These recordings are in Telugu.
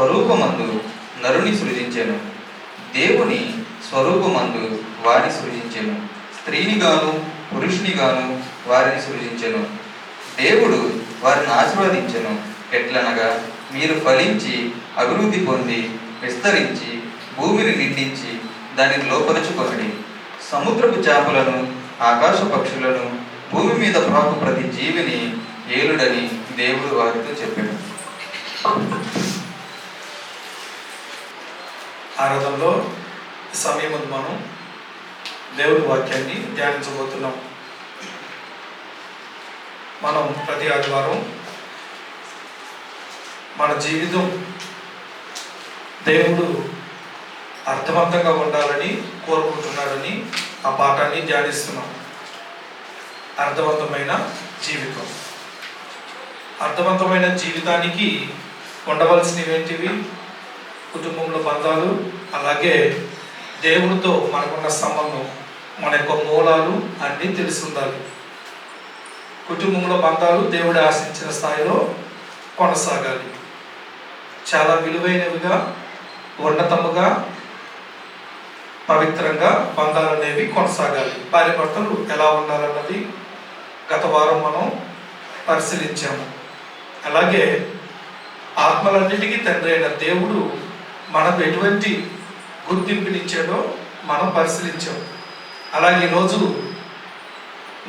స్వరూపమందు నరుని సృజించెను. దేవుని స్వరూపమందు వారిని సృజించాను. స్త్రీని గాను పురుషుని గాను వారిని సృజించెను. దేవుడు వారిని ఆశీర్వదించెను. ఎట్లనగా మీరు ఫలించి అభివృద్ధి పొంది విస్తరించి భూమిని నిండించి దానిని లోపరుచుకొనడి. సముద్రపు చేపలను ఆకాశ పక్షులను భూమి మీద ప్రాకు ప్రతి జీవిని ఏలుడని దేవుడు వారితో చెప్పాడు. ఆరాధనలో రథంలో సమయం మనం దేవుడి వాక్యాన్ని ధ్యానించబోతున్నాం. మనం ప్రతి ఆదివారం మన జీవితం దేవుడు అర్థవంతంగా ఉండాలని కోరుకుంటున్నాడని ఆ పాఠాన్ని ధ్యానిస్తున్నాం. అర్థవంతమైన జీవితం. అర్థవంతమైన జీవితానికి ఉండవలసినవి ఏంటివి? కుటుంబంలో బంధాలు అలాగే దేవుడితో మనకున్న సంబంధం మన యొక్క మూలాలు అన్నీ తెలిసి ఉండాలి. కుటుంబంలో బంధాలు దేవుడు ఆశించిన స్థాయిలో కొనసాగాలి. చాలా విలువైనవిగా ఉన్నతముగా పవిత్రంగా బంధాలు అనేవి కొనసాగాలి. భార్య భర్తలు ఎలా ఉండాలన్నది గత వారం మనం పరిశీలించాము. అలాగే ఆత్మలన్నిటికీ తండ్రి అయిన దేవుడు మనకు ఎటువంటి గుర్తింపునిచ్చాడో మనం పరిశీలించాం. అలాగే ఈరోజు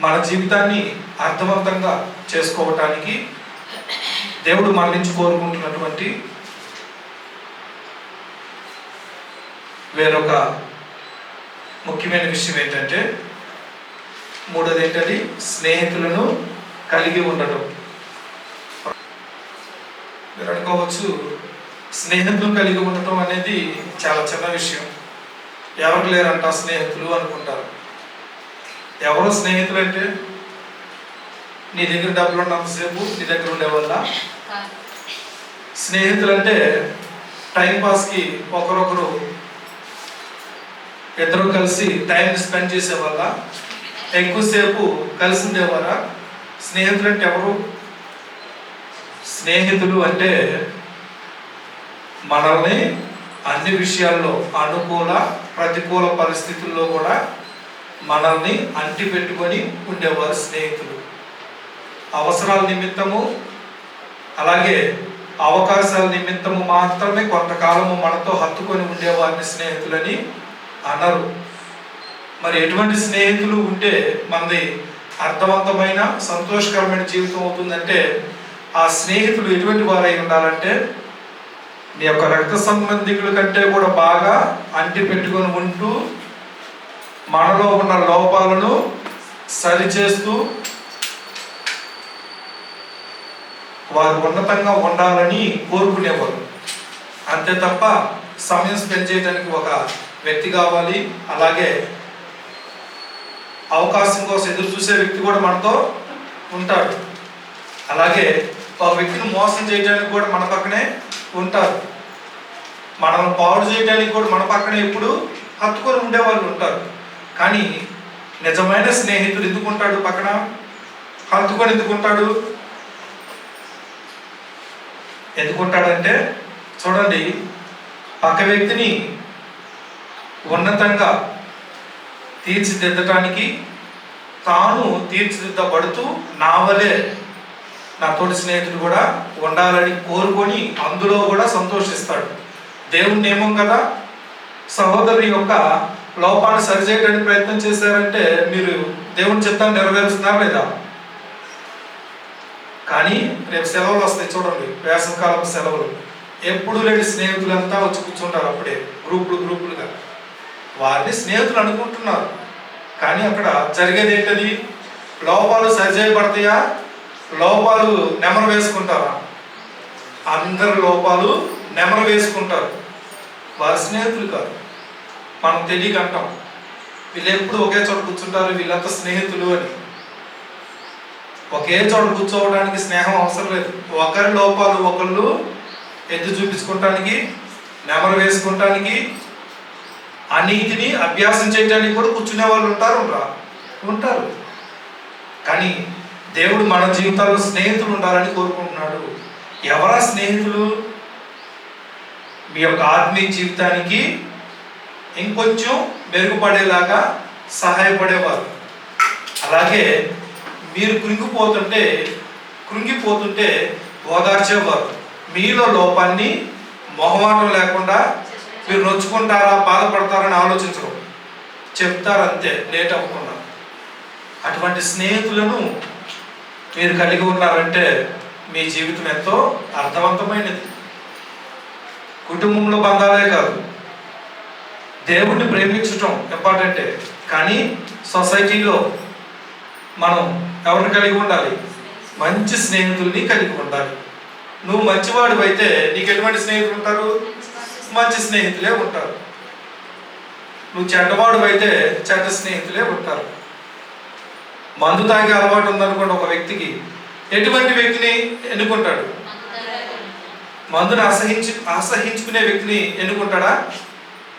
మన జీవితాన్ని అర్థవంతంగా చేసుకోవటానికి దేవుడు మన నుంచి కోరుకుంటున్నటువంటి వేరొక ముఖ్యమైన విషయం ఏంటంటే మూడోది ఏంటది స్నేహితులను కలిగి ఉండటం. మీరు అనుకోవచ్చు స్నేహితులు కలిగి ఉండటం అనేది చాలా చిన్న విషయం. ఎవరు లేరంట స్నేహితులు అనుకుంటారు. ఎవరు స్నేహితులు అంటే నీ దగ్గర డబ్బులు ఉన్నంతసేపు నీ దగ్గర ఉండే వల్ల స్నేహితులు అంటే టైం పాస్కి ఒకరొకరు ఇద్దరు కలిసి టైం స్పెండ్ చేసే వల్ల ఎక్కువసేపు కలిసి ఉండేవారా? స్నేహితులు అంటే ఎవరు? స్నేహితులు అంటే మనల్ని అన్ని విషయాల్లో అనుకూల ప్రతికూల పరిస్థితుల్లో కూడా మనల్ని అంటి పెట్టుకొని ఉండేవారు స్నేహితులు. అవసరాల నిమిత్తము అలాగే అవకాశాల నిమిత్తము మాత్రమే కొంతకాలము మనతో హత్తుకొని ఉండేవారిని స్నేహితులని అనరు. మరి ఎటువంటి స్నేహితులు ఉంటే మనది అర్థవంతమైన సంతోషకరమైన జీవితం అవుతుందంటే ఆ స్నేహితులు ఎటువంటి వారై ఉండాలంటే నీ యొక్క రక్త సంబంధికుల కంటే కూడా బాగా అంటి పెట్టుకొని ఉంటూ మనలో ఉన్న లోపాలను సరిచేస్తూ వారు ఉన్నతంగా ఉండాలని కోరుకునేవారు. అంతే తప్ప సమయం స్పెండ్ చేయడానికి ఒక వ్యక్తి కావాలి. అలాగే అవకాశం కోసం ఎదురు చూసే వ్యక్తి కూడా మనతో ఉంటాడు. అలాగే ఒక వ్యక్తిని మోసం చేయడానికి కూడా మన పక్కనే ఉంటారు. మనం పాడు చేయడానికి కూడా మన పక్కన ఎప్పుడు హత్తుకొని ఉండేవాళ్ళు ఉంటారు. కానీ నిజమైన స్నేహితుడు ఎందుకుంటాడు పక్కన? హత్తుకొని ఎందుకుంటాడు ఎందుకుంటాడంటే చూడండి పక్క వ్యక్తిని ఉన్నతంగా తీర్చిదిద్దటానికి తాను తీర్చిదిద్దబడుతూ నా వలే నా తోటి స్నేహితుడు కూడా ఉండాలని కోరుకొని అందులో కూడా సంతోషిస్తాడు. దేవుని నియమం కదా? సహోదరుని యొక్క లోపాన్ని సరిచేయడానికి ప్రయత్నం చేశారంటే మీరు దేవుని చిత్తాన్ని నెరవేరుస్తున్నారా లేదా? కానీ రేపు సెలవులు వస్తాయి చూడండి వేసవకాలం సెలవులు. ఎప్పుడు లేని స్నేహితులంతా వచ్చి కూర్చుంటారు అప్పుడే గ్రూపులు గ్రూపులుగా. వారిని స్నేహితులు అనుకుంటున్నారు. కానీ అక్కడ జరిగేది ఏంటది లోపాలు సరిచేయబడతాయా? లోపాలు నెమరు వేసుకుంటారా? అందరి లోపాలు నెమరు వేసుకుంటారు. వారి స్నేహితులు కాదు. మనం తెలియక అంటాం. వీళ్ళు ఎప్పుడు ఒకే చోట కూర్చుంటారు వీళ్ళంతా స్నేహితులు అని. ఒకే చోట కూర్చోవడానికి స్నేహం అవసరం లేదు. ఒకరి లోపాలు ఒకళ్ళు ఎద్దు చూపించుకోవటానికి నెమరు వేసుకుంటానికి అనీతిని అభ్యాసం చేయడానికి కూడా కూర్చునే వాళ్ళు ఉంటారు ఉంటారు. కానీ దేవుడు మన జీవితాల్లో స్నేహితులు ఉండాలని కోరుకుంటున్నాడు. ఎవరా స్నేహితులు? మీ యొక్క ఆత్మీయ జీవితానికి ఇంకొంచెం మెరుగుపడేలాగా సహాయపడేవారు. అలాగే మీరు కృంగిపోతుంటే కృంగిపోతుంటే ఓదార్చేవారు. మీలో లోపాన్ని మొహమాటం లేకుండా మీరు నొచ్చుకుంటారా బాధపడతారని ఆలోచించరు. చెప్తారు అంతే లేట్ అవ్వకుండా. అటువంటి స్నేహితులను మీరు కలిగి ఉన్నారంటే మీ జీవితం ఎంతో అర్థవంతమైనది. కుటుంబంలో బంధాలే కాదు. దేవుణ్ణి ప్రేమించటం ఇంపార్టెంటే. కానీ సొసైటీలో మనం ఎవరిని కలిగి ఉండాలి? మంచి స్నేహితుల్ని కలిగి ఉండాలి. నువ్వు మంచివాడు అయితే నీకు ఎటువంటి స్నేహితులు ఉంటారు? మంచి స్నేహితులే ఉంటారు. నువ్వు చెడ్డవాడు అయితే చెడ్డ స్నేహితులే ఉంటారు. మందు తాగే అలవాటు ఉందనుకోండి ఒక వ్యక్తికి. ఎటువంటి వ్యక్తిని ఎన్నుకుంటాడు? మందుని అసహించు అసహించుకునే వ్యక్తిని ఎన్నుకుంటాడా?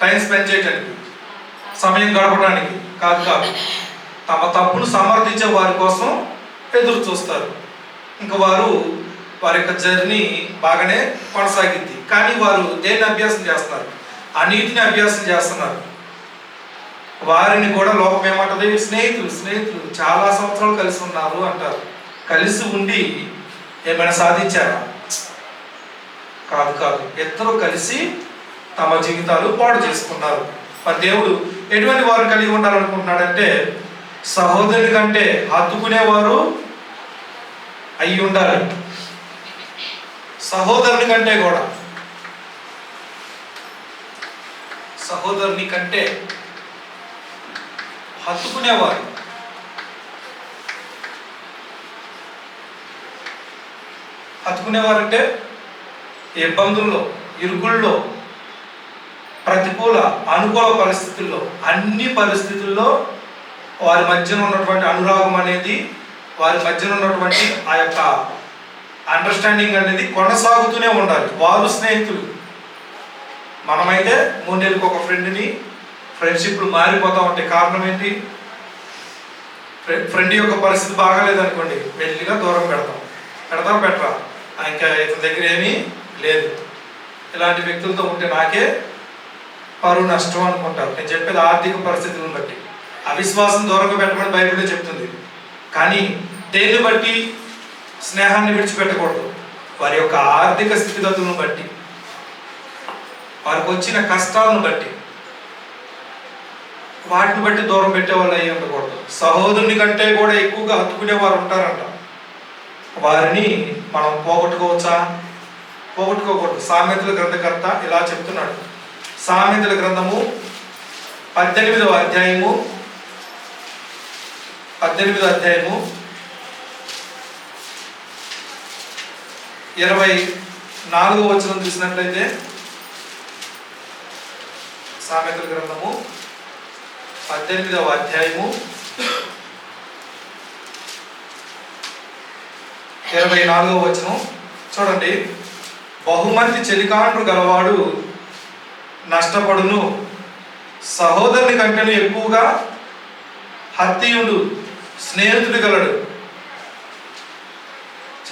టైం స్పెండ్ చేయడానికి సమయం గడపడానికి కాదు కాదు. తమ తప్పును సమర్థించే వారి కోసం ఎదురు చూస్తారు. ఇంకా వారు వారి యొక్క జర్నీ బాగానే కొనసాగింది. కానీ వారు దేన్ని అభ్యాసం చేస్తున్నారు? అన్నిటిని అభ్యాసం చేస్తున్నారు. వారిని కూడా లోకం ఏమంటది? స్నేహితులు స్నేహితులు చాలా సంవత్సరాలు కలిసి ఉన్నారు అంటారు. కలిసి ఉండి ఏమైనా సాధించారా? కాదు కాదు. ఇద్దరు కలిసి తమ జీవితాలు పాడు చేసుకున్నారు. మరి దేవుడు ఎటువంటి వారు కలిగి ఉండాలనుకుంటున్నాడంటే సహోదరుని కంటే హత్తుకునేవారు అయి ఉండాలి. సహోదరుని కంటే కూడా. సహోదరుని కంటే హత్తుకునేవారు హత్తుకునేవారంటే ఇబ్బందుల్లో ఇరుకుల్లో ప్రతికూల అనుకూల పరిస్థితుల్లో అన్ని పరిస్థితుల్లో వారి మధ్యన ఉన్నటువంటి అనురాగం అనేది వారి మధ్యన ఉన్నటువంటి ఆ యొక్క అండర్స్టాండింగ్ అనేది కొనసాగుతూనే ఉండాలి. వారు స్నేహితులు. మనమైతే మూడు నెలలకు ఒక ఫ్రెండ్ని ఫ్రెండ్షిప్లు మారిపోతా ఉంటాయి కారణం ఏంటి? ఫ్రెండ్ యొక్క పరిస్థితి బాగాలేదనుకోండి మెల్లిగా దూరం పెడతాం. పెడతాం పెట్టరా? ఇంకా ఇతని దగ్గర ఏమీ లేదు. ఇలాంటి వ్యక్తులతో ఉంటే నాకే పరువు నష్టం అనుకుంటారు. నేను చెప్పేది ఆర్థిక పరిస్థితులను బట్టి. అవిశ్వాసం దూరంగా పెట్టమని బైబిల్లో చెప్తుంది. కానీ దేన్ని బట్టి? స్నేహాన్ని విడిచిపెట్టకూడదు. వారి యొక్క ఆర్థిక స్థితిగతులను బట్టి. వారికి వచ్చిన కష్టాలను బట్టి. వాటిని బట్టి దూరం పెట్టే వాళ్ళు అయ్యి ఉండకూడదు. సహోదరుని కంటే కూడా ఎక్కువగా హత్తుకునే వారు ఉంటారంట. వారిని మనం పోగొట్టుకోవచ్చా? పోగొట్టుకోకూడదు. సామెతల గ్రంథకర్త ఇలా చెప్తున్నాడు. సామెతల గ్రంథము పద్దెనిమిదవ అధ్యాయము పద్దెనిమిదవ అధ్యాయము ఇరవై నాలుగో వచనం చూసినట్లయితే సామెతల గ్రంథము పద్దెనిమిదవ అధ్యాయము. ఇరవై నాలుగవ వచనం. చూడండి. బహుమంది చెలికాండ్రు గలవాడు నష్టపడును. సహోదరుని కంటేను ఎక్కువగా హత్యయుడు స్నేహితుడు గలడు.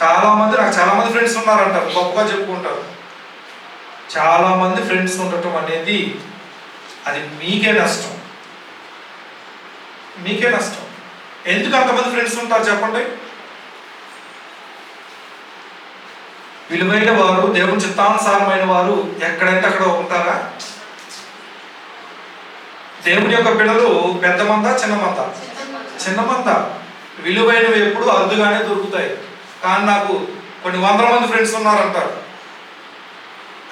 చాలామంది నాకు చాలామంది ఫ్రెండ్స్ ఉన్నారంట గొప్పగా చెప్పుకుంటారు. చాలామంది ఫ్రెండ్స్ ఉండటం అనేది అది మీకే నష్టం. మీకే నష్టం. ఎందుకు అంతమంది ఫ్రెండ్స్ ఉంటారు చెప్పండి? విలువైన వారు దేవుని చిత్తానుసారమైన వారు ఎక్కడంటే అక్కడ ఉంటారా? దేవుని యొక్క పిల్లలు పెద్ద మంద చిన్న మంద? చిన్న మంద. విలువైనవి ఎప్పుడు అరుదుగానే దొరుకుతాయి. కానీ నాకు కొన్ని వందల మంది ఫ్రెండ్స్ ఉన్నారంటారు.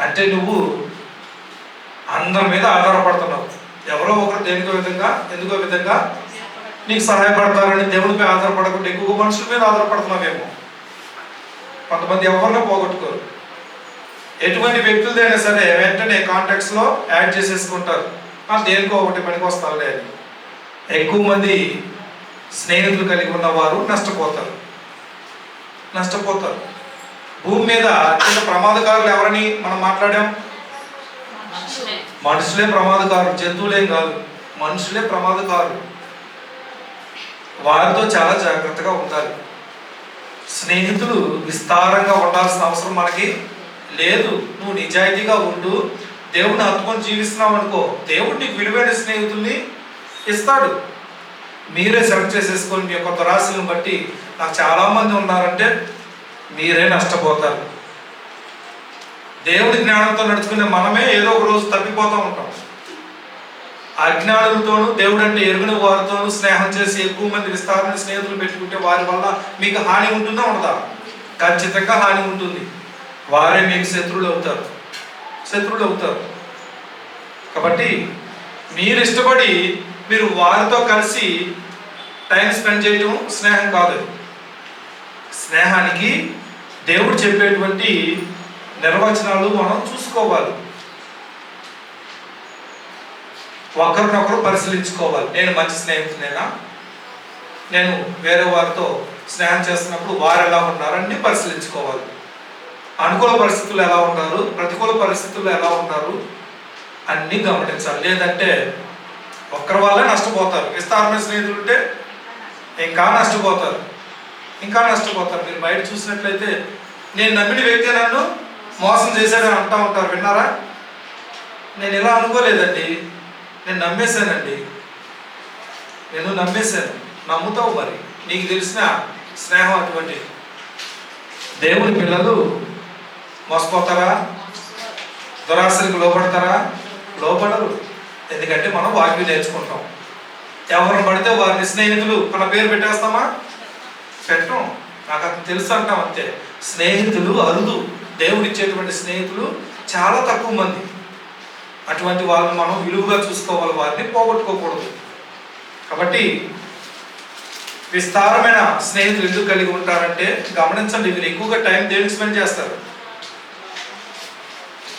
అంటే నువ్వు అందరి మీద ఆధారపడుతున్నావు. ఎవరో ఒకరు దేనికో విధంగా ఎందుకో విధంగా నీకు సహాయపడతారని దేవునిపై ఆధారపడకుండా ఎక్కువ మనుషుల మీద ఆధారపడుతున్నావేమో. కొంతమంది ఎవరినో పోగొట్టుకోరు. ఎటువంటి వ్యక్తులదైనా సరే వెంటనే కాంటాక్ట్స్లో యాడ్ చేసేసుకుంటారు. దేనికో ఒకటి పనికి వస్తారులే అని. ఎక్కువ మంది స్నేహితులు కలిగి ఉన్నవారు నష్టపోతారు. నష్టపోతారు. భూమి మీద అత్యంత ప్రమాదకారులు ఎవరని మనం మాట్లాడాం? మనుషులే ప్రమాదకారులు జంతువులేం కాదు. మనుషులే ప్రమాదకారులు. వారితో చాలా జాగ్రత్తగా ఉండాలి. స్నేహితులు విస్తారంగా ఉండాల్సిన అవసరం మనకి లేదు. నువ్వు నిజాయితీగా ఉండు. దేవుడిని హత్తుకొని జీవిస్తున్నావు అనుకో దేవుడు నీకు విలువైన స్నేహితుల్ని ఇస్తాడు. మీరే సెలెక్ట్ చేసేసుకొని మీ యొక్క దురాశలను బట్టి నాకు చాలామంది ఉన్నారంటే మీరే నష్టపోతారు. దేవుడి జ్ఞానంతో నడుచుకునే మనమే ఏదో ఒక రోజు తప్పిపోతూ ఉంటాం. అజ్ఞానులతోనూ దేవుడు అంటే ఎరుగుని వారితోనూ స్నేహం చేసి ఎక్కువ మంది విస్తారణ స్నేహితులు పెట్టుకుంటే వారి వల్ల మీకు హాని ఉంటుందా ఉండదా? ఖచ్చితంగా హాని ఉంటుంది. వారే మీకు శత్రువులు అవుతారు. శత్రువులు అవుతారు. కాబట్టి మీరు ఇష్టపడి మీరు వారితో కలిసి టైం స్పెండ్ చేయటం స్నేహం కాదు. స్నేహానికి దేవుడు చెప్పేటువంటి నిర్వచనాలు మనం చూసుకోవాలి. ఒకరినొకరు పరిశీలించుకోవాలి. నేను మంచి స్నేహితునేనా? నేను వేరే వారితో స్నేహం చేస్తున్నప్పుడు వారు ఎలా ఉన్నారని పరిశీలించుకోవాలి. అనుకూల పరిస్థితులు ఎలా ఉన్నారు? ప్రతికూల పరిస్థితులు ఎలా ఉన్నారు? అన్నీ గమనించాలి. లేదంటే ఒక్కరి వల్లే నష్టపోతారు. విస్తారమైన స్నేహితులు ఉంటే ఇంకా నష్టపోతారు. ఇంకా నష్టపోతారు. మీరు బయట చూసినట్లయితే నేను నమ్మిన వ్యక్తి నన్ను మోసం చేశాడని అంటూ ఉంటారు. విన్నారా? నేను ఇలా అనుకోలేదండి. నేను నమ్మేశానండి. నేను నమ్మేశాను. నమ్ముతావు మరి. నీకు తెలిసిన స్నేహం అటువంటి దేవుని పిల్లలు మోసపోతారా? దురాశలకు లోపడతారా లోపడరు ఎందుకంటే మనం వాక్యం నేర్చుకుంటాం. ఎవరిని పడితే వారిని స్నేహితులు మన పేరు పెట్టేస్తామా? పెట్టం. నాకు అతను తెలుసు అంటాం అంతే. స్నేహితులు అరుదు. దేవుడిచ్చేటువంటి స్నేహితులు చాలా తక్కువ మంది. అటువంటి వాళ్ళని మనం విలువగా చూసుకోవాలి వారిని పోగొట్టుకోకూడదు. కాబట్టి విస్తారమైన స్నేహితులు ఎందుకు కలిగి ఉంటారంటే గమనించండి వీరు ఎక్కువగా టైం దేనికి స్పెండ్ చేస్తారు?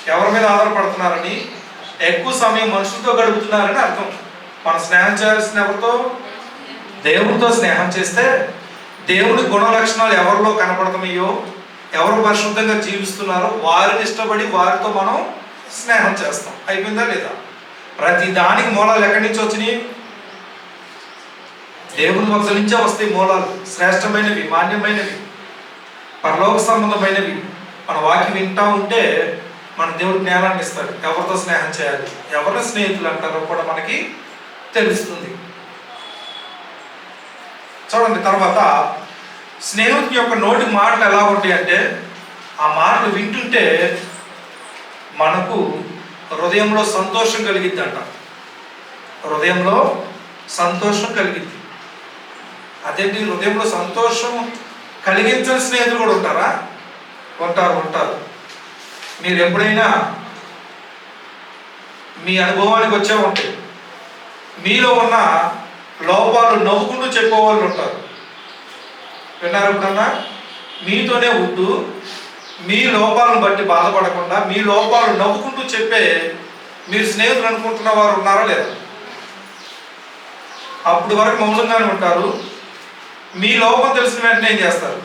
ఎవరి మీద ఆధారపడుతున్నారని? ఎక్కువ సమయం మనుషులతో గడుపుతున్నారని అర్థం. మనం స్నేహం చేయాల్సిన ఎవరితో? దేవుడితో స్నేహం చేస్తే దేవుడి గుణ లక్షణాలు ఎవరిలో కనపడుతున్నాయో ఎవరు పరిశుద్ధంగా జీవిస్తున్నారో వారిని ఇష్టపడి వారితో మనం స్నేహం చేస్తాం. అయిపోయిందా లేదా? ప్రతి దానికి మూలాలు ఎక్కడి నుంచి వచ్చినాయి? దేవుని భక్తుల నుంచే వస్తాయి మూలాలు. శ్రేష్టమైనవి మాన్యమైనవి పరలోక సంబంధమైనవి. మన వాక్యం వింటా ఉంటే మన దేవుడు జ్ఞానాన్ని ఇస్తాడు. ఎవరితో స్నేహం చేయాలి? ఎవరిని స్నేహితులు అంటారో కూడా మనకి తెలుస్తుంది. చూడండి తర్వాత స్నేహితుని యొక్క నోటి మాటలు ఎలా ఉంటాయి అంటే ఆ మాటలు వింటుంటే మనకు హృదయంలో సంతోషం కలిగిద్ది అంట హృదయంలో సంతోషం కలిగిద్ది అదేంటి? హృదయంలో సంతోషం కలిగించని స్నేహితులు కూడా ఉంటారా? ఉంటారు ఉంటారు. మీరు ఎప్పుడైనా మీ అనుభవానికి వచ్చే ఉంటాయి మీలో ఉన్న లోపాలు నవ్వుకుంటూ చెప్పేవాళ్ళు ఉంటారు. విన్నారు ఎప్పుడన్నా? మీతోనే ఉంటూ మీ లోపాలను బట్టి బాధపడకుండా మీ లోపాలు నవ్వుకుంటూ చెప్పే మీరు స్నేహితులు అనుకుంటున్న వారు ఉన్నారా లేదా? అప్పుడు వరకు మౌనంగానే ఉంటారు. మీ లోపం తెలిసిన వెంటనే ఏం చేస్తారు?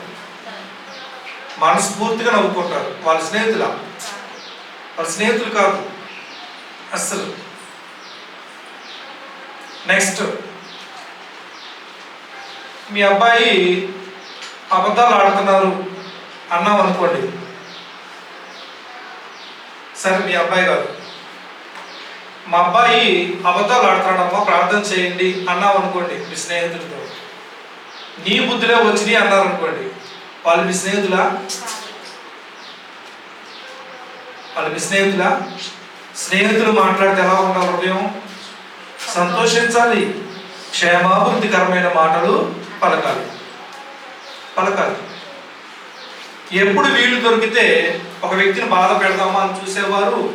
మనస్ఫూర్తిగా నవ్వుకుంటారు. వాళ్ళ స్నేహితుల? వాళ్ళ స్నేహితులు కాదు. అస్సలు. నెక్స్ట్. మీ అబ్బాయి అబద్ధాలు ఆడుతున్నారు అన్నాం అనుకోండి సరే మీ అబ్బాయి కాదు. మా అబ్బాయి అబద్ధాలు ఆడుతున్నాడమ్మా ప్రార్థన చేయండి అన్నావు అనుకోండి మీ స్నేహితులతో నీ బుద్ధిలో వచ్చినాయి అన్నారు అనుకోండి. వాళ్ళు మీ స్నేహితులా? వాళ్ళు మీ స్నేహితులా? స్నేహితులు మాట్లాడితే ఎలా ఉండాలి హృదయం? సంతోషించాలి. క్షేమాభివృద్ధికరమైన మాటలు పలకాలి. పలకాలి. ఎప్పుడు వీలు దొరికితే ఒక వ్యక్తిని బాధ పెడదామా అని చూసేవారు.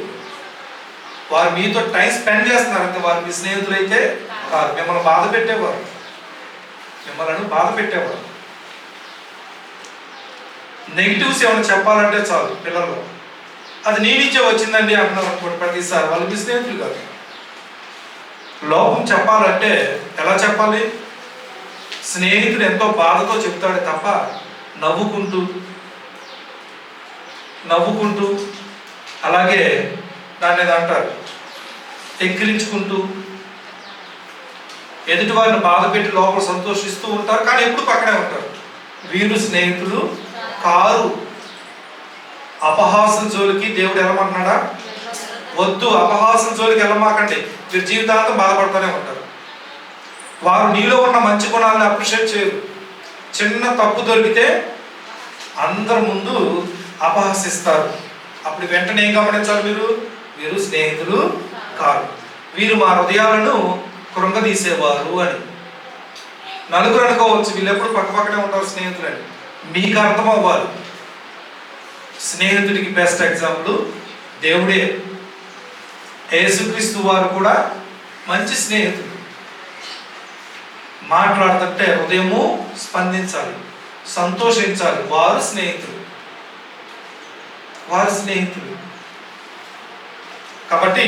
వారు మీతో టైం స్పెండ్ చేస్తున్నారు అంతే వారు మీ స్నేహితులైతే కాదు మిమ్మల్ని బాధ పెట్టేవారు. మిమ్మల్ని బాధ పెట్టేవారు. నెగిటివ్స్ ఏమైనా చెప్పాలంటే చాలు పిల్లలు అది నేనిచ్చే వచ్చిందండి అంటున్నారు అనుకోండి ప్రతిసారి. వాళ్ళు మీ స్నేహితులు కాదు. లోపం చెప్పాలంటే ఎలా చెప్పాలి? స్నేహితుడు ఎంతో బాధతో చెప్తాడు తప్ప నవ్వుకుంటూ నవ్వుకుంటూ అలాగే దాన్ని అంటారు ఎక్కిరించుకుంటూ ఎదుటి వారిని బాధ పెట్టి లోపల సంతోషిస్తూ ఉంటారు కానీ ఎప్పుడు పక్కనే ఉంటారు. వీరు స్నేహితులు కారు. అపహాసం జోలికి దేవుడు వెళ్ళమంటున్నాడా వద్దు అపహాసం జోలికి వెళ్ళమాకండి మీరు జీవితాంతం బాధపడుతూనే ఉంటారు. వారు నీలో ఉన్న మంచి గుణాలను అప్రిషియేట్ చేయరు. చిన్న తప్పు దొరికితే అందరి ముందు అపహసిస్తారు. అప్పుడు వెంటనే ఏం గమనించాలి మీరు? వీరు స్నేహితులు కారు. వీరు మా హృదయాలను కృంగదీసేవారు అని. నలుగురు అనుకోవచ్చు వీళ్ళు ఎప్పుడు పక్క పక్కనే ఉంటారు స్నేహితులని. మీకు అర్థం అవ్వాలి స్నేహితుడికి బెస్ట్ ఎగ్జాంపుల్ దేవుడే. యేసుక్రీస్తు వారు కూడా మంచి స్నేహితుడు. మాట్లాడుతుంటే హృదయము స్పందించాలి సంతోషించాలి. వారు స్నేహితులు. వారి స్నేహితులు. కాబట్టి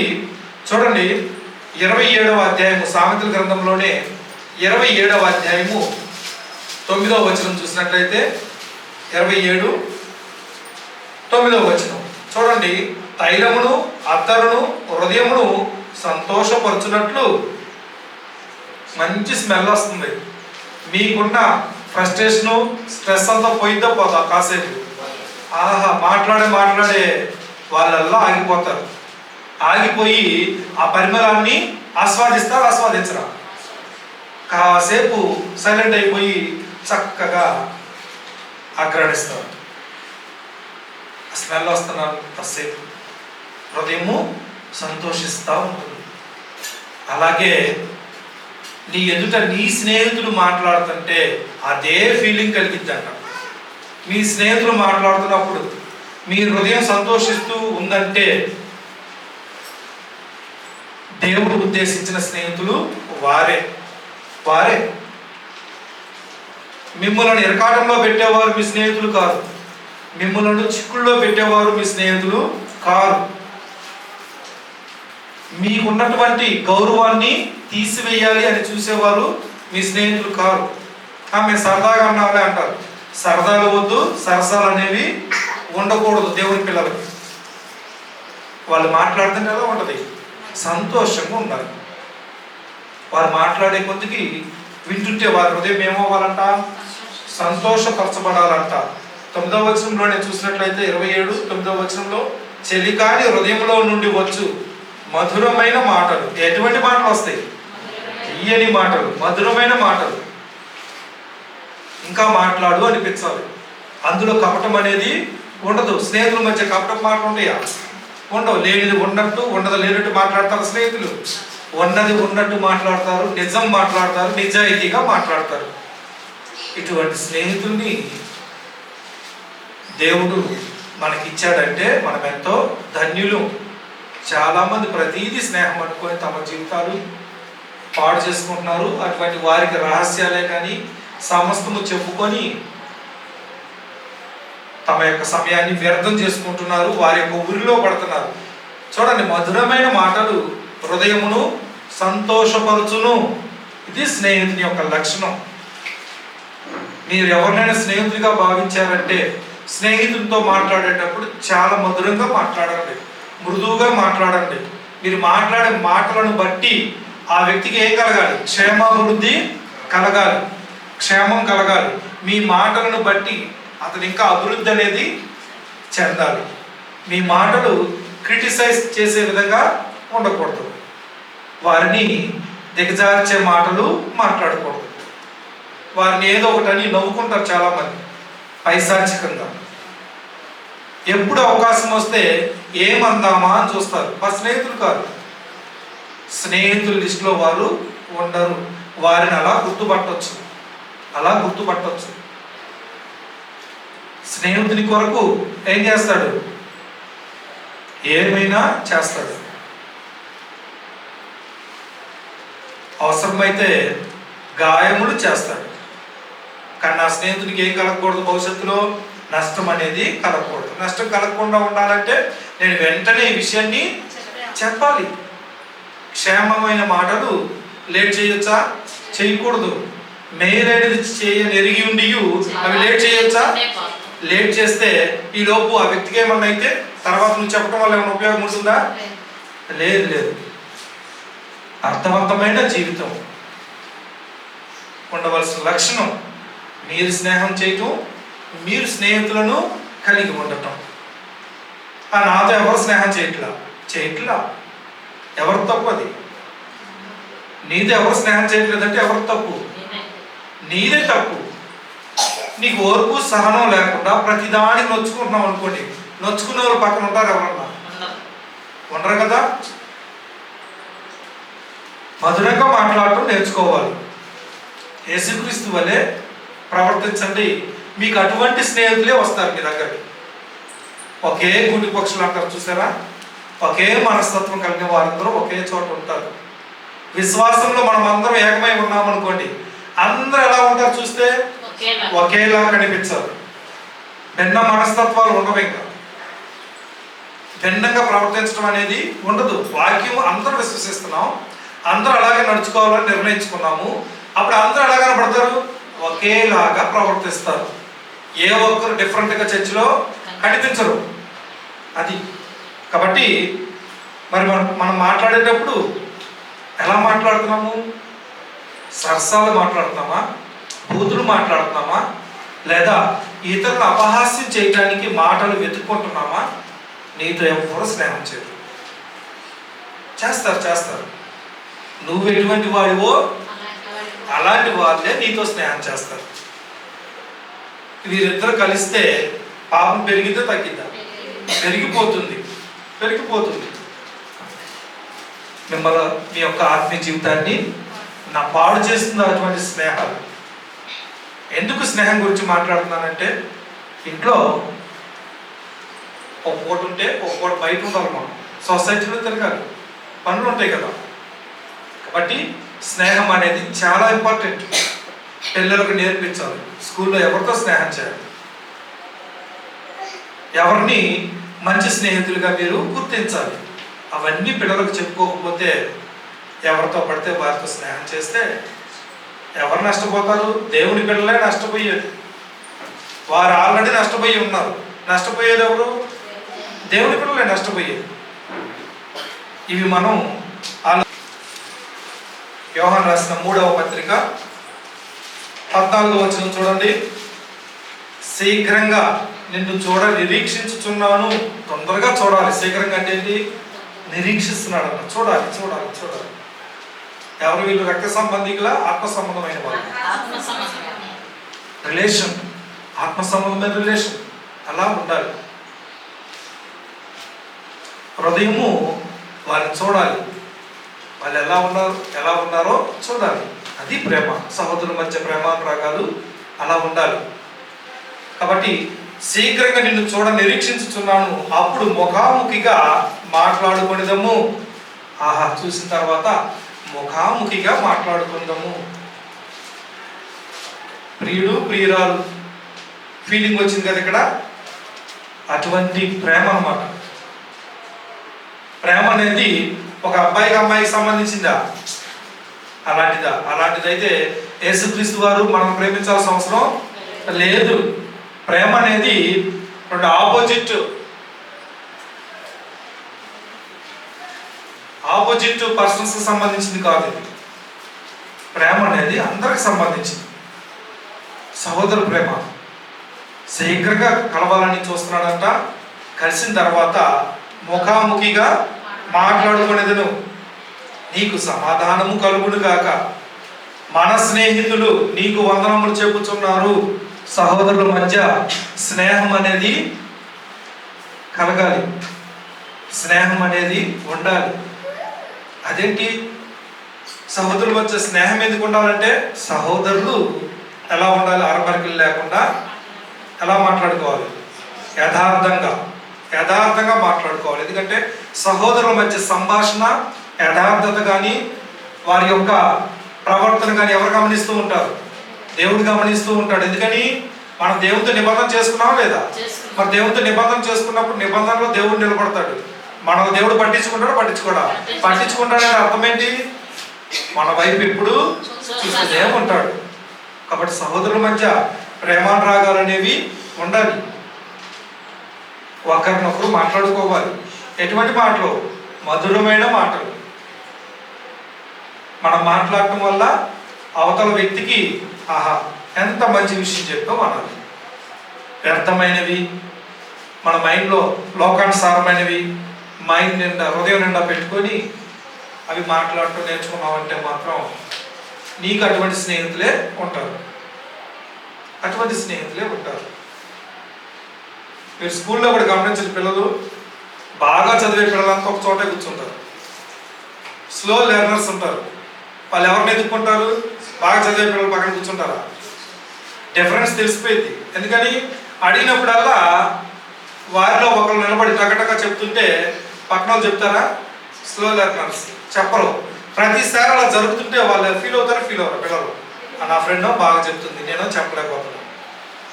చూడండి ఇరవై ఏడవ అధ్యాయము సామెతల గ్రంథంలోనే ఇరవై ఏడవ అధ్యాయము తొమ్మిదవ వచనం చూసినట్లయితే ఇరవై ఏడు తొమ్మిదవ వచనం. చూడండి తైలమును అత్తరును హృదయమును సంతోషపరచునట్లు మంచి స్మెల్ వస్తుంది. మీకున్న ఫ్రస్ట్రేషను స్ట్రెస్ అంతా పోయిందో పోతా కాసేపు. ఆహా మాట్లాడే మాట్లాడే వాళ్ళల్లో ఆగిపోతారు. ఆగిపోయి ఆ పరిమళాన్ని ఆస్వాదిస్తారు ఆస్వాదించరా. కాసేపు సైలెంట్ అయిపోయి చక్కగా ఆగ్రహిస్తారు. స్మెల్ వస్తున్నారు కాసేపు. హృదయము సంతోషిస్తూ ఉంటుంది. అలాగే నీ ఎదుట నీ స్నేహితుడు మాట్లాడుతుంటే అదే ఫీలింగ్ కలిగిద్దంట. మీ స్నేహితులు మాట్లాడుతున్నప్పుడు మీ హృదయం సంతోషిస్తూ ఉందంటే దేవుడు ఉద్దేశించిన స్నేహితులు వారే. వారే. మిమ్మల్ని ఇరకాటంలో పెట్టేవారు మీ స్నేహితులు కాదు మిమ్మల్ని చిక్కుల్లో పెట్టేవారు మీ స్నేహితులు కారు. మీకున్నటువంటి గౌరవాన్ని తీసివేయాలి అని చూసేవారు మీ స్నేహితులు కారు. ఆమె సరదాగా అన్నామని అంటారు. సరదాలు వద్దు సరసాలు అనేవి ఉండకూడదు దేవుని పిల్లలకి. వాళ్ళు మాట్లాడుతుంటే ఎలా ఉంటుంది? సంతోషంగా ఉండాలి. వారు మాట్లాడే కొద్దికి వింటుంటే వారి హృదయం ఏమవ్వాలంట? సంతోషపరచబడాలంట. తొమ్మిదవ వచనంలో నేను చూసినట్లయితే ఇరవై ఏడు తొమ్మిదవ వచనంలో చెలికాని హృదయంలో నుండి వచ్చు మధురమైన మాటలు. ఎటువంటి మాటలు వస్తాయి? తీయని మాటలు మధురమైన మాటలు. ఇంకా మాట్లాడు అనిపించాలి. అందులో కపటం అనేది ఉండదు. స్నేహితుల మధ్య కపటం మాట ఉంటాయా ఉండవు. లేనిది ఉన్నట్టు ఉండదు లేనట్టు మాట్లాడతారు స్నేహితులు. ఉన్నది ఉన్నట్టు మాట్లాడతారు నిజం మాట్లాడతారు నిజాయితీగా మాట్లాడతారు. ఇటువంటి స్నేహితుల్ని దేవుడు మనకిచ్చాడంటే మనం ఎంతో ధన్యులు. చాలామంది ప్రతీది స్నేహం అనుకొని తమ జీవితాలు పాడు చేసుకుంటున్నారు. అటువంటి వారికి రహస్యాలే కానీ సమస్తము చెప్పుకొని తమ యొక్క సమయాన్ని వ్యర్థం చేసుకుంటున్నారు వారి యొక్క ఊరిలో పడుతున్నారు. చూడండి మధురమైన మాటలు హృదయమును సంతోషపరుచును. ఇది స్నేహితుని యొక్క లక్షణం. మీరు ఎవరినైనా స్నేహితుడిగా భావించారంటే స్నేహితుడితో మాట్లాడేటప్పుడు చాలా మధురంగా మాట్లాడండి మృదువుగా మాట్లాడండి. మీరు మాట్లాడే మాటలను బట్టి ఆ వ్యక్తికి ఏం కలగాలి? క్షేమాభివృద్ధి కలగాలి. క్షేమం కలగాలి. మీ మాటలను బట్టి అతను ఇంకా అభివృద్ధి అనేది చెందాలి. మీ మాటలు క్రిటిసైజ్ చేసే విధంగా ఉండకూడదు. వారిని దిగజార్చే మాటలు మాట్లాడకూడదు. వారిని ఏదో ఒకటని నవ్వుకుంటారు చాలామంది పైశాచికంగా. ఎప్పుడు అవకాశం వస్తే ఏమందామా అని చూస్తారు. మా స్నేహితులు కాదు. స్నేహితుల లిస్టులో వారు ఉండరు. వారిని అలా గుర్తుపట్టవచ్చు అలా గుర్తుపట్టవచ్చు స్నేహితుని కొరకు ఏం చేస్తాడు? ఏమైనా చేస్తాడు. అవసరమైతే గాయములు చేస్తాడు. కానీ నా స్నేహితుడికి ఏం కలగకూడదు భవిష్యత్తులో? నష్టం అనేది కలగకూడదు. నష్టం కలగకుండా ఉండాలంటే నేను వెంటనే ఈ విషయాన్ని చెప్పాలి. క్షేమమైన మాటలు లేట్ చేయొచ్చా? చేయకూడదు. మేలైనది చేయని ఎరిగి ఉండి అవి లేట్ చేయొచ్చా? లేట్ చేస్తే ఈ లోపు ఆ వ్యక్తికి ఏమన్నా అయితే తర్వాత నువ్వు చెప్పడం వల్ల ఏమైనా ఉపయోగం ఉంటుందా? లేదు లేదు. అర్థవంతమైన జీవితం. ఉండవలసిన లక్షణం మీరు స్నేహం చేయటం మీరు స్నేహితులను కలిగి ఉండటం. ఆ నాతో ఎవరు స్నేహం చేయట్లా? చేయట్లా. ఎవరు తప్పు అది? నీతో ఎవరు స్నేహం చేయట్లేదంటే ఎవరు తప్పు? నీదే తప్పు. నీకు ఓర్పు సహనం లేకుండా ప్రతిదానికి నొచ్చుకుంటున్నావు అనుకోండి నొచ్చుకునే వాళ్ళు పక్కన ఉంటారు ఎవరన్నా. ఉండరు కదా? మధురంగా మాట్లాడటం నేర్చుకోవాలి. యేసుక్రీస్తు వలె ప్రవర్తించండి. మీకు అటువంటి స్నేహితులే వస్తారు మీ దగ్గరికి. ఒకే గుడి పక్షులు అంటారు చూసారా? ఒకే మనస్తత్వం కలిగిన వారందరూ ఒకే చోట ఉంటారు. విశ్వాసంలో మనం అందరం ఏకమై ఉన్నామనుకోండి అందరూ ఎలా ఉంటారు చూస్తే ఒకేలా. కనిపించరు భిన్న మనస్తత్వాలు ఉండవు ఇంకా భిన్నంగా ప్రవర్తించడం అనేది ఉండదు. వాక్యం అందరూ విశ్వసిస్తున్నాం. అందరూ అలాగే నడుచుకోవాలని నిర్ణయించుకున్నాము. అప్పుడు అందరూ ఎలా కనబడతారు? ఒకేలాగా ప్రవర్తిస్తారు. ఏ ఒక్కరు డిఫరెంట్గా చర్చిలో కనిపించరు. అది. కాబట్టి మరి మనం మనం మాట్లాడేటప్పుడు ఎలా మాట్లాడుతున్నాము? సరసాలు మాట్లాడుతున్నామా? బూతులు మాట్లాడుతున్నామా? లేదా ఇతరులను అపహాస్యం చేయడానికి మాటలు వెతుక్కుంటున్నామా? నీతో ఎవరు స్నేహం చేయరు. చేస్తారు చేస్తారు. నువ్వు ఎటువంటి వాడివో? అలాంటి వాళ్ళే నీతో స్నేహం చేస్తారు. వీరిద్దరు కలిస్తే పాపం పెరిగితే తగ్గిద్దా? పెరిగిపోతుంది. పెరిగిపోతుంది. మిమ్మల్ని మీ యొక్క ఆత్మీయ జీవితాన్ని నా పాడు చేస్తుంది అటువంటి స్నేహాలు. ఎందుకు స్నేహం గురించి మాట్లాడుతున్నానంటే ఇంట్లో ఒక పూట ఉంటే ఒక పూట బయట ఉండాలి మనం. సొసైటీలో తిరగాలి. పనులు ఉంటాయి కదా. కాబట్టి స్నేహం అనేది చాలా ఇంపార్టెంట్ పిల్లలకు నేర్పించాలి. స్కూల్లో ఎవరితో స్నేహం చేయాలి? ఎవరిని మంచి స్నేహితులుగా మీరు గుర్తించాలి? అవన్నీ పిల్లలకు చెప్పుకోకపోతే ఎవరితో పడితే వారితో స్నేహం చేస్తే ఎవరు నష్టపోతారు? దేవుని పిల్లలే నష్టపోయేది. వారు ఆల్రెడీ నష్టపోయి ఉన్నారు. నష్టపోయేది ఎవరు? దేవుని పిల్లలే నష్టపోయేది. ఇవి మనం ఆలో- రాసిన మూడవ పత్రిక పద్నాలుగు వచ్చిన చూడండి. శీఘ్రంగా నిన్ను చూడ నిరీక్షించుచున్నాను. తొందరగా చూడాలి. శీఘ్రంగా అంటే ఏంటి? నిరీక్షిస్తున్నాడు అన్న చూడాలి చూడాలి చూడాలి. ఎవరు వీళ్ళు రక్త సంబంధికుల ఆత్మ సంబంధమైన వాళ్ళు? రిలేషన్ ఆత్మ సంబంధమైన రిలేషన్ అలా ఉండాలి. హృదయము వారిని చూడాలి. వాళ్ళు ఎలా ఉన్నారు ఎలా ఉన్నారో చూడాలి. అది ప్రేమ. సహోదరుల మధ్య ప్రేమానురాగాలు అలా ఉండాలి. కాబట్టి శీఘ్రంగా నిన్ను చూడ నిరీక్షించుచున్నాను. అప్పుడు ముఖాముఖిగా మాట్లాడుకునేదము. ఆహా చూసిన తర్వాత ముఖాముఖిగా మాట్లాడుకుందాము. ప్రియుడు ప్రియురాలు ఫీలింగ్ వచ్చింది కదా ఇక్కడ? అటువంటి ప్రేమ అన్నమాట ప్రేమ అనేది ఒక అబ్బాయికి అమ్మాయికి సంబంధించిందా? అలాంటిదా? అలాంటిదైతే యేసుక్రీస్తు వారు మనం ప్రేమించాల్సిన అవసరం లేదు. ప్రేమ అనేది రెండు ఆపోజిట్ ఆపోజిట్ పర్సన్స్ సంబంధించింది కాదు. ప్రేమ అనేది అందరికి సంబంధించింది. సహోదర ప్రేమ. శీఘ్రంగా కలవాలని చూస్తున్నాడంట. కలిసిన తర్వాత ముఖాముఖిగా మాట్లాడుకునేదను. నీకు సమాధానము కలుగును గాక. మన స్నేహితులు నీకు వందనములు చెప్పుచున్నారు. సహోదరుల మధ్య స్నేహం అనేది కలగాలి. స్నేహం అనేది ఉండాలి. అదేంటి? సహోదరుల మధ్య స్నేహం ఎందుకు ఉండాలంటే సహోదరులు ఎలా ఉండాలి అరమరికలు లేకుండా ఎలా మాట్లాడుకోవాలి? యథార్థంగా యథార్థంగా మాట్లాడుకోవాలి. ఎందుకంటే సహోదరుల మధ్య సంభాషణ యథార్థత కానీ వారి యొక్క ప్రవర్తన కానీ ఎవరు గమనిస్తూ ఉంటారు? దేవుడు గమనిస్తూ ఉంటాడు. ఎందుకని? మనం దేవుడితో నిబంధన చేసుకున్నామా లేదా? మరి దేవుడితో నిబంధన చేసుకున్నప్పుడు నిబంధనలో దేవుడు నిలబడతాడు. మనం దేవుడు పట్టించుకుంటాడు పట్టించుకోడా? పట్టించుకుంటాడని అర్థం ఏంటి మన వైపు ఎప్పుడు చూస్తూనే ఉంటాడు. కాబట్టి సహోదరుల మధ్య ప్రేమానురాగాలు అనేవి ఉండాలి. ఒకరినొకరు మాట్లాడుకోవాలి. ఎటువంటి మాటలు? మధురమైన మాటలు. మనం మాట్లాడటం వల్ల అవతల వ్యక్తికి ఆహా ఎంత మంచి విషయం చెప్పాం అనాలి. వ్యర్థమైనవి మన మైండ్లో లోకానుసారమైనవి మైండ్ నిండా హృదయం నిండా పెట్టుకొని అవి మాట్లాడటం నేర్చుకున్నామంటే మాత్రం నీకు అటువంటి స్నేహితులే ఉంటారు. అటువంటి స్నేహితులే ఉంటారు. మీరు స్కూల్లో కూడా గమనించిన పిల్లలు బాగా చదివే పిల్లలంతా ఒక చోటే కూర్చుంటారు. స్లో లెర్నర్స్ ఉంటారు. వాళ్ళు ఎవరిని ఎదుర్కొంటారు? బాగా చదివే పిల్లలు పక్కన కూర్చుంటారా? డిఫరెన్స్ తెలిసిపోయింది. ఎందుకని? అడిగినప్పుడల్లా వారిలో ఒకరు నిలబడి టగటగా చెప్తుంటే పక్కన వాళ్ళు చెప్తారా? స్లో లెర్నర్స్ చెప్పరు. ప్రతిసారి అలా జరుగుతుంటే వాళ్ళు ఫీల్ అవుతారు ఫీల్ అవ్వరు పిల్లలు నా ఫ్రెండ్ బాగా చెప్తుంది. నేను చెప్పలేకపోతున్నాను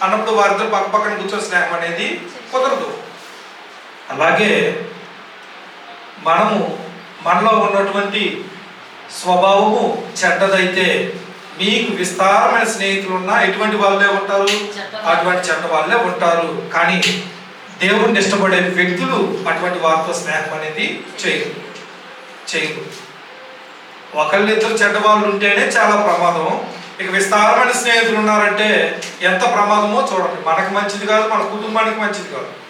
అన్నప్పుడు వారిద్దరు పక్క పక్కన కూర్చొని స్నేహం అనేది కుదరదు. అలాగే మనము మనలో ఉన్నటువంటి స్వభావము చెడ్డదైతే మీకు విస్తారమైన స్నేహితులు ఉన్నా ఎటువంటి వాళ్ళే ఉంటారు? అటువంటి చెడ్డ వాళ్ళే ఉంటారు. కానీ దేవుడిని ఇష్టపడే వ్యక్తులు అటువంటి వారితో స్నేహం అనేది చేయరు. చేయరు. ఒకళ్ళిద్దరు చెడ్డ వాళ్ళు ఉంటేనే చాలా ప్రమాదం. ఇక విస్తారమైన స్నేహితులు ఉన్నారంటే ఎంత ప్రమాదమో చూడండి. మనకు మంచిది కాదు మన కుటుంబానికి మంచిది కాదు.